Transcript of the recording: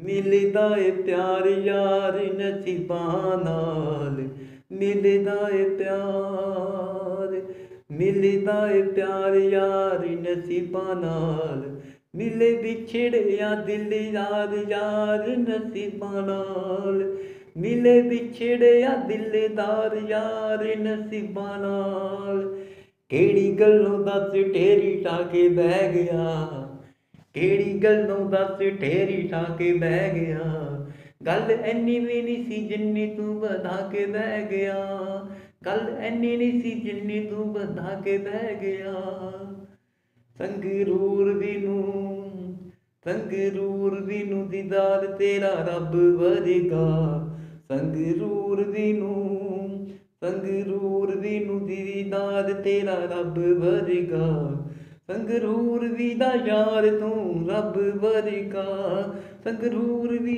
ਮਿਲਦਾ ਏ ਪਿਆਰ ਯਾਰ ਨਸੀਬਾਂ ਨਾਲ, ਮਿਲਦਾ ਏ ਪਿਆਰ, ਮਿਲਦਾ ਏ ਪਿਆਰ ਯਾਰ ਨਸੀਬਾਂ ਨਾਲ। ਮਿਲੇ ਵਿਛੜਿਆ ਦਿਲ ਯਾਰ ਯਾਰ ਨਸੀਬਾਂ ਨਾਲ, ਮਿਲੇ ਵਿਛੜਿਆ ਦਿਲਦਾਰ ਯਾਰ ਨਸੀਬਾਂ ਨਾਲ। ਕਿਹੜੀ ਗੱਲੋਂ ਦੱਸ, ਢੇਰੀ ਟਾ ਕੇ ਬਹਿ ਗਿਆ ਕਿਹੜੀ ਗੱਲੋਂ ਦੱਸ ਠੇਰੀ ਠਾ ਕੇ ਬਹਿ ਗਿਆ? ਗੱਲ ਐਨੀ ਵੀ ਨਹੀਂ ਸੀ ਜਿੰਨੀ ਤੂੰ ਵਧਾ ਕੇ ਬਹਿ ਗਿਆ। ਗੱਲ ਐਨੀ ਨਹੀਂ ਸੀ ਜਿੰਨੀ ਤੂੰ ਵਧਾ ਕੇ ਬਹਿ ਗਿਆ। ਸੰਗਰੂਰ ਵੀ ਨੂੰ ਸੰਗਰੂਰ ਵੀ ਨੂੰ ਦੀਦਾਰ ਤੇਰਾ ਰੱਬ ਵਰਗਾ। ਸੰਗਰੂਰ ਵੀ ਨੂੰ ਸੰਗਰੂਰ ਵੀ ਨੂੰ ਦੀਦਾਰ ਤੇਰਾ ਰੱਬ ਵਰਗਾ। ਸੰਗਰੂਰ ਵੀ ਦਾ ਯਾਰ ਤੂੰ ਰੱਬ ਵਰਗਾ ਸੰਗਰੂਰ ਵੀ